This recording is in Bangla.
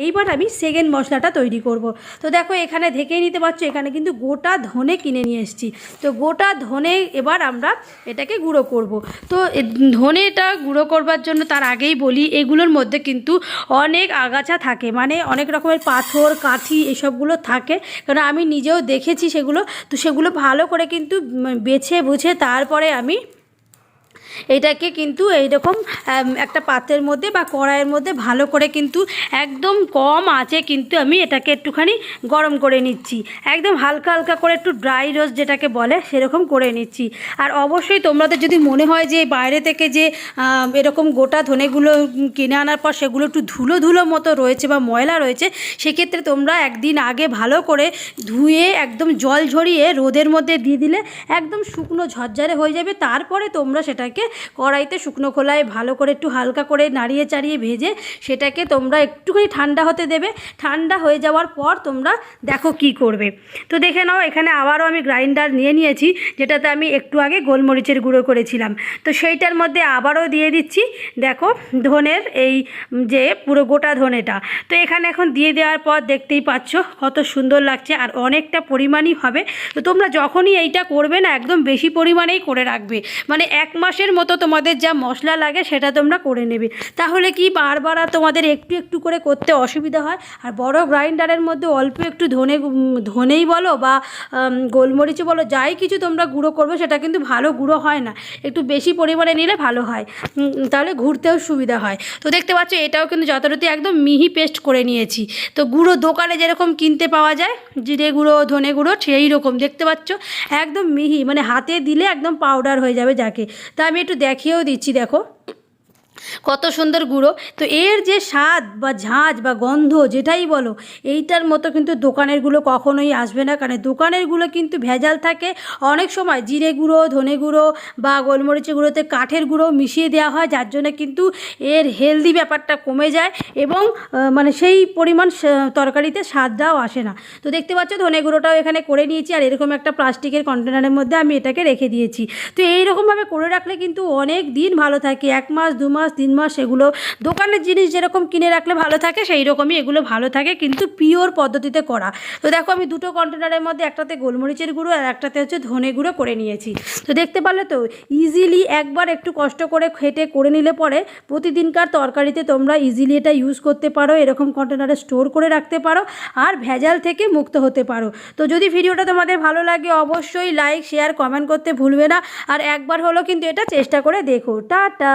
এইবার আমি সেকেন্ড মশলাটা তৈরি করব। তো দেখো, এখানে দেখেই নিতে পারছ, এখানে কিন্তু গোটা ধনে কিনে নিয়ে এসেছি। তো গোটা ধনে এবার আমরা এটাকে গুঁড়ো করব। তো এ, ধনেটা গুঁড়ো করবার জন্য তার আগেই বলি, এগুলোর মধ্যে কিন্তু অনেক আগাছা থাকে। মানে অনেক রকমের পাথর, কাঠি এসবগুলো থাকে। কারণ আমি নিজেও দেখেছি সেগুলো। তো সেগুলো ভালো করে কিন্তু বেছে বুঝে তারপরে আমি এটাকে কিন্তু এইরকম একটা পাতের মধ্যে বা কড়াইয়ের মধ্যে ভালো করে কিন্তু একদম কম আঁচে কিন্তু আমি এটাকে একটুখানি গরম করে নিচ্ছি। একদম হালকা হালকা করে একটু ড্রাই রোস্ট যেটাকে বলে সেরকম করে নিচ্ছি। আর অবশ্যই তোমাদের যদি মনে হয় যে বাইরে থেকে যে এরকম গোটা ধনেগুলো কিনে আনার পর সেগুলো একটু ধুলো ধুলো মতো রয়েছে বা ময়লা রয়েছে, সেক্ষেত্রে তোমরা একদিন আগে ভালো করে ধুয়ে একদম জল ঝরিয়ে রোদের মধ্যে দিয়ে দিলে একদম শুকনো ঝরঝরে হয়ে যাবে। তারপরে তোমরা সেটাকে কড়াইতে শুকনো খোলায় ভালো করে একটু হালকা করে নাড়িয়ে চাড়িয়ে ভেজে সেটাকে তোমরা একটুখানি ঠান্ডা হতে দেবে। ঠান্ডা হয়ে যাওয়ার পর তোমরা দেখো কি করবে। তো দেখে নাও, এখানে আবারও আমি গ্রাইন্ডার নিয়ে নিয়েছি, যেটাতে আমি একটু আগে গোলমরিচের গুঁড়ো করেছিলাম। তো সেইটার মধ্যে আবারও দিয়ে দিচ্ছি, দেখো ধনের এই যে পুরো গোটা ধনেটা। তো এখানে এখন দিয়ে দেওয়ার পর দেখতেই পাচ্ছ কত সুন্দর লাগছে আর অনেকটা পরিমাণই হবে। তো তোমরা যখনই এইটা করবে না, একদম বেশি পরিমাণেই করে রাখবে। মানে এক মাসের মতো তোমাদের যা মশলা লাগে সেটা তোমরা করে নেবে। তাহলে কি বারবার আর তোমাদের একটু একটু করে করতে অসুবিধা হয়? আর বড় গ্রাইন্ডারের মধ্যে অল্প একটু ধনে ধনেই বলো বা উম, গোলমরিচই বলো যাই কিছু তোমরা গুঁড়ো করবে সেটা কিন্তু ভালো গুঁড়ো হয় না। একটু বেশি পরিমাণে নিলে ভালো হয়। তাহলে ঘুরতেও সুবিধা হয়। তো দেখতে পাচ্ছ এটাও কিন্তু যথারীতি একদম মিহি পেস্ট করে নিয়েছি। তো গুঁড়ো দোকানে যেরকম কিনতে পাওয়া যায় জিরে গুঁড়ো ধনে গুঁড়ো সেই রকম। দেখতে পাচ্ছ? একদম মিহি মানে হাতে দিলে একদম পাউডার হয়ে যাবে যাকে। তা আমি একটু দেখিয়েও দিচ্ছি দেখো। কত সুন্দর গুঁড়ো। তো এর যে স্বাদ বা ঝাঁজ বা গন্ধ যেটাই বলো, এইটার মতো কিন্তু দোকানেরগুলো কখনোই আসবে না। কারণ দোকানেরগুলো কিন্তু ভেজাল থাকে। অনেক সময় জিরে গুঁড়ো, ধনে গুঁড়ো বা গোলমরিচের গুঁড়োতে কাঠের গুঁড়ো মিশিয়ে দেওয়া হয়, যার জন্য কিন্তু এর হেলদি ব্যাপারটা কমে যায় এবং মানে সেই পরিমাণ তরকারিতে স্বাদটাও আসে না। তো দেখতে পাচ্ছ, ধনে গুঁড়োটাও এখানে করে নিয়েছি আর এরকম একটা প্লাস্টিকের কন্টেনারের মধ্যে আমি এটাকে রেখে দিয়েছি। তো এইরকমভাবে করে রাখলে কিন্তু অনেক দিন ভালো থাকে। এক মাস, দু মাস তিন মাস এগুলো দোকানের জিনিস যেরকম কিনে রাখলে ভালো থাকে সেই রকমই এগুলো ভালো থাকে, কিন্তু পিওর পদ্ধতিতে করা। তো দেখো আমি দুটো কন্টেনারের মধ্যে একটাতে গোলমরিচের গুঁড়ো আর একটাতে হচ্ছে ধনে গুঁড়ো করে নিয়েছি। তো দেখতে পারলে তো ইজিলি একবার একটু কষ্ট করে খেটে করে নিলে পরে প্রতিদিনকার তরকারিতে তোমরা ইজিলি এটা ইউজ করতে পারো, এরকম কন্টেনারে স্টোর করে রাখতে পারো, আর ভেজাল থেকে মুক্ত হতে পারো। তো যদি ভিডিওটা তোমাদের ভালো লাগে, অবশ্যই লাইক শেয়ার কমেন্ট করতে ভুলবে না। আর একবার হলো কিন্তু এটা চেষ্টা করে দেখো। টাটা!